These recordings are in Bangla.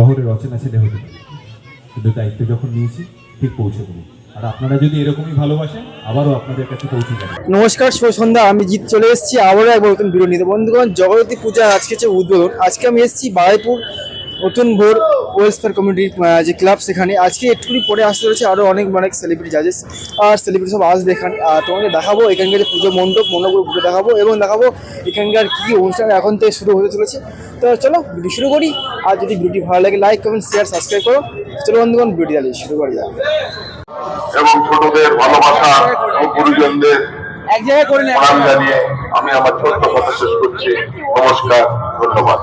শহরে রচনা ছেলে হতে পারি। কিন্তু দায়িত্ব যখন নিয়েছি, ঠিক পৌঁছে দেবো। আর আপনারা যদি এরকমই ভালোবাসেন, আবারও আপনাদের কাছে পৌঁছে যাবে। নমস্কার সন্ধ্যা। আমি জিৎ চলে এসেছি, আবারও একবার নতুন ভিডিও নিতে বন্ধুগণ জগতী পূজা আজকে হচ্ছে উদ্বোধন। আজকে আমি এসেছি বারাইপুর নতুন ভোর ওয়েলফেয়ার কমিউনিটির যে ক্লাব সেখানে আজকে একটুখানি পরে আসতে রয়েছে আরও অনেক অনেক সেলিব্রিটি জাজেস আর সেলিব্রিটি সব আসবে এখানে। আর তোমাদের দেখাবো এখানকার যে পুজো মণ্ডপ মণ্ডপগুলো ঘুরে দেখাবো এবং দেখাবো এখানকার কী কী অনুষ্ঠান এখন থেকে শুরু হতে চলেছে। তো চলো ভিডিও শুরু করি। আর যদি ভিডিওটি ভালো লাগে লাইক কমেন্ট শেয়ার সাবস্ক্রাইব করো। চলো বন্ধুগণ ভিডিও চালিয়ে শুরু করি এবং ছোটদের ভালোবাসা ও গুরুজনদের এক জায়গায় করে নেয় জানিয়ে আমি আমার ছোট্ট কথা শেষ করছি। নমস্কার ধন্যবাদ।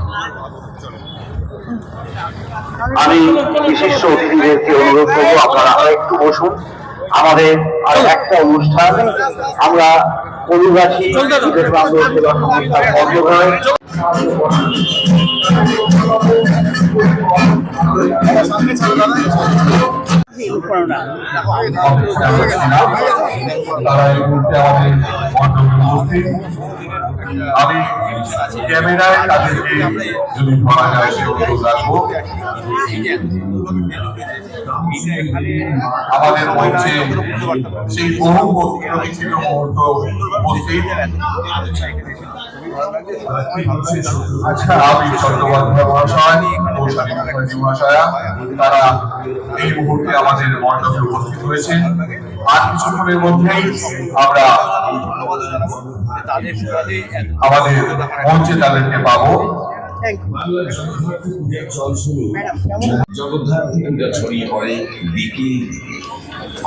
আমি বিশিষ্ট অতিথিদেরকে অনুরোধ করব, আপনারা আর একটু বসুন। আমাদের আর একটা অনুষ্ঠান, আমরা মুহূর্তে আমাদের আমি ক্যামেরায় তাদেরকে যদি ধরা যায় সে অনুরোধ আমাদের মঞ্চে সেই বহু প্রতীক্ষিত মুহূর্ত উপস্থিত আচ্ছা আমি চট্টোপাধ্যায় মহাশয় মুখার্জি মহাশয়া তারা মুহূর্তে আমাদের মণ্ডপে উপস্থিত হয়েছেন। আর কিছুক্ষণের মধ্যেই আমরা আমাদের মঞ্চে তাদেরকে পাবো। জগদ্ধাত্রী পূজা ছড়িয়ে পড়ে, দিকে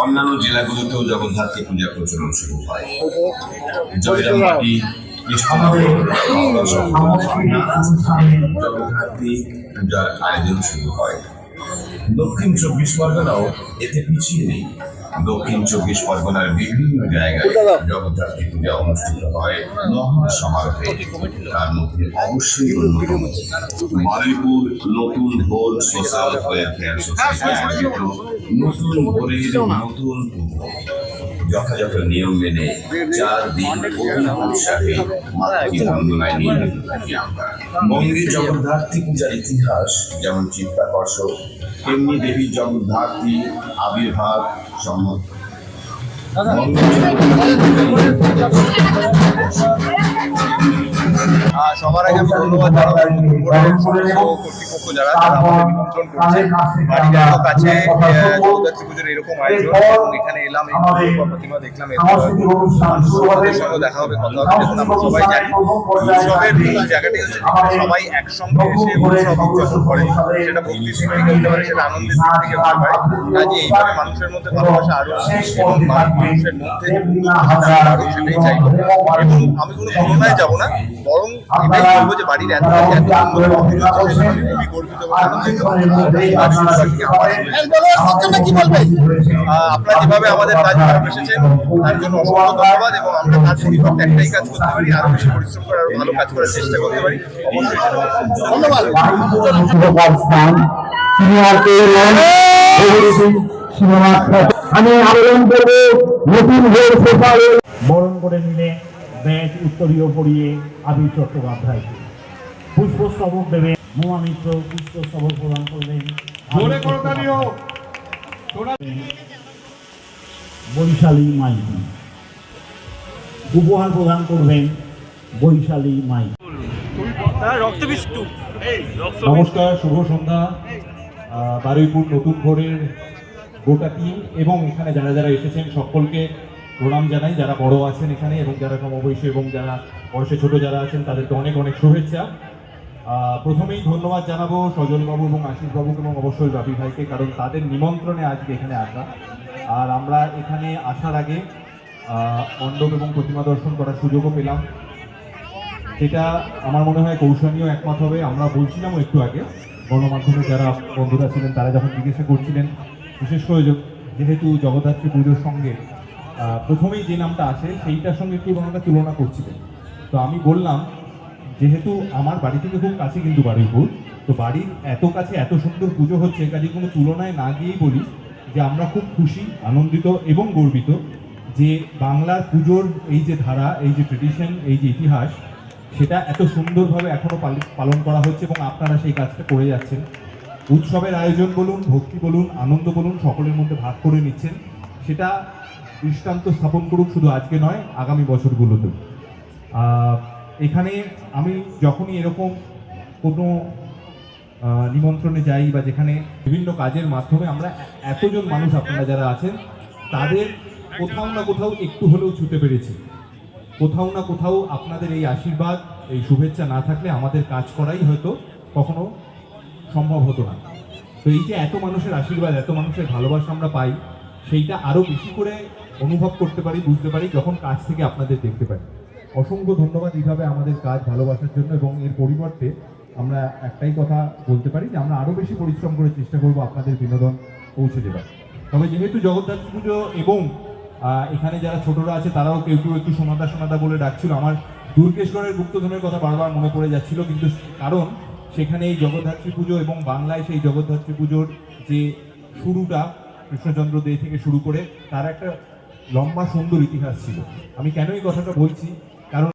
অন্যান্য জেলাগুলোতেও জগদ্ধাত্রী পূজা প্রচলন শুরু হয়। জয়রাম মাটি জগদ্ধাত্রী পূজার আয়োজন শুরু হয়। দক্ষিণ চব্বিশ পরগনাও এতে পিছিয়ে নেই। দক্ষিণ চব্বিশ পরগনার বিভিন্ন জায়গায় জগদ্ধাত্রী পূজা অনুষ্ঠিত হয় মহা সমারোহে। তার মধ্যে অবশ্যই অন্যতম। মালিপুর নতুন ভোর সোশ্যাল ওয়েলফেয়ার সোসাইটি আয়োজিত নতুন ভোরের নতুন যথাযথ নিয়ম মেনে চার দিন অভিনব উৎসাহে মাতৃবন্দনায় নিয়ে থাকি আমরা বঙ্গের জগদ্ধাত্রী পূজার ইতিহাস যেমন চিত্তাকর্ষক তেমনি দেবী জগদ্ধাত্রী আবির্ভাব সম্মত আহ, সবার আগে আমি ধন্যবাদ জানাব কর্তৃপক্ষ যারা যারা আমাদের নিমন্ত্রণ করছে। এত কাছে জগদ্ধাত্রী পুজোর এরকম আয়োজন এবং এখানে এলাম এই প্রতিমা দেখলাম মানুষের সঙ্গে দেখা হবে কথা হবে দেখুন আমরা সবাই জানি উৎসবের মূল হচ্ছে সবাই একসঙ্গে এসে উৎসব উদযাপন করে। সেটা ভক্তির দিক থেকে হতে পারে সেটা আনন্দের দিক থেকে হতে পারে। কাজে এইভাবে মানুষের মধ্যে ভালোবাসা আরও এবং মানুষের মধ্যে আরও সেটাই চাইব। এবং আমি কোনো তুলনায় যাব না এটাই বলব যে বাড়ির এত এত খুবই গর্বিত আপনারা যেভাবে আমাদের কাজ ভালোবেসেছেন তার জন্য অসংখ্য ধন্যবাদ এবং আমরা তার পরিবর্তে একটাই কাজ করতে পারি আরও বেশি পরিশ্রম করে আরও ভালো কাজ করার চেষ্টা করতে পারি। অবশ্যই ধন্যবাদ। আমি আবেদন করব নতুন ভোর বরণ করে নিলে ব্যাগ উত্তরীয় পরিয়ে আবির চট্টোপাধ্যায়। পুষ্পস্তবক দেবে মোমা মিত্র পুষ্পস্তবক প্রদান করবেন বৈশালী মাইতি উপহার প্রদান করবেন বৈশালী মাই নমস্কার শুভ সন্ধ্যা। আহ, বারুইপুর নতুন ভোরের গোটা টিম এবং এখানে যারা যারা এসেছেন সকলকে প্রণাম জানাই, যারা বড় আছেন এখানে এবং যারা সমবয়সী এবং যারা বয়সে ছোট যারা আছেন, তাদেরকে অনেক অনেক শুভেচ্ছা। প্রথমেই ধন্যবাদ জানাব সজলবাবু এবং আশিসবাবুকে এবং অবশ্যই বাপি ভাইকে, কারণ তাদের নিমন্ত্রণে আজকে এখানে আসা। আর আমরা এখানে আসার আগে মণ্ডপ এবং প্রতিমা দর্শন করার সুযোগও পেলাম। যেটা আমার মনে হয় কৌশলীয় একমত হবে, আমরা বলছিলাম একটু আগে। গণমাধ্যমে যারা বন্ধুরা ছিলেন, তারা যখন জিজ্ঞাসা করছিলেন, বিশেষ যে- যেহেতু জগদ্ধাত্রী পুজোর সঙ্গে প্রথমেই যে নামটা আসে, সেইটার সঙ্গে একটু ওনারা তুলনা করছিলেন তো আমি বললাম, যেহেতু আমার বাড়ি থেকে খুব কাছে কিন্তু বারুইপুর, তো বাড়ির এত কাছে এত সুন্দর পুজো হচ্ছে কাজে কোনো তুলনায় না গিয়েই বলি যে আমরা খুব খুশি, আনন্দিত এবং গর্বিত যে বাংলার পুজোর এই যে ধারা, এই যে ট্রেডিশন এই যে ইতিহাস, সেটা এত সুন্দরভাবে এখনও পালন করা হচ্ছে এবং আপনারা সেই কাজটা করে যাচ্ছেন। উৎসবের আয়োজন বলুন, ভক্তি বলুন, আনন্দ বলুন, সকলের মধ্যে ভাগ করে নিচ্ছেন। সেটা দৃষ্টান্ত স্থাপন করুক শুধু আজকে নয়, আগামী বছরগুলোতে এখানে আমি যখনই এরকম কোনো নিমন্ত্রণে যাই বা যেখানে বিভিন্ন কাজের মাধ্যমে আমরা এতজন মানুষ আপনারা যারা আছেন, তাদের কোথাও না কোথাও একটু হলেও ছুটে পেরেছি। কোথাও না কোথাও আপনাদের এই আশীর্বাদ, এই শুভেচ্ছা না থাকলে আমাদের কাজ করাই হয়তো কখনো সম্ভব হতো না। তো এই যে এত মানুষের আশীর্বাদ, এত মানুষের ভালোবাসা আমরা পাই সেইটা আরও বেশি করে অনুভব করতে পারি, বুঝতে পারি, যখন কাজ থেকে আপনাদের দেখতে পাই। অসংখ্য ধন্যবাদ এইভাবে আমাদের কাজ ভালোবাসার জন্য এবং এর পরিবর্তে আমরা একটাই কথা বলতে পারি যে আমরা আরও বেশি পরিশ্রম করে চেষ্টা করব আপনাদের বিনোদন পৌঁছে দেবার। তবে যেহেতু জগদ্ধাত্রী পুজো এবং এখানে যারা ছোটরা আছে তারাও কেউ কেউ একটু সোনাদা সোনাদা বলে ডাকছিল। আমার দুর্গেশ্বরের গুপ্তধনের কথা বারবার মনে পড়ে যাচ্ছিল, কিন্তু কারণ সেখানে এই জগদ্ধাত্রী পুজো এবং বাংলায় সেই জগদ্ধাত্রী পুজোর যে শুরুটা কৃষ্ণচন্দ্র দে থেকে শুরু করে, তার একটা লম্বা সুন্দর ইতিহাস ছিল। আমি কেন এই কথাটা বলছি? কারণ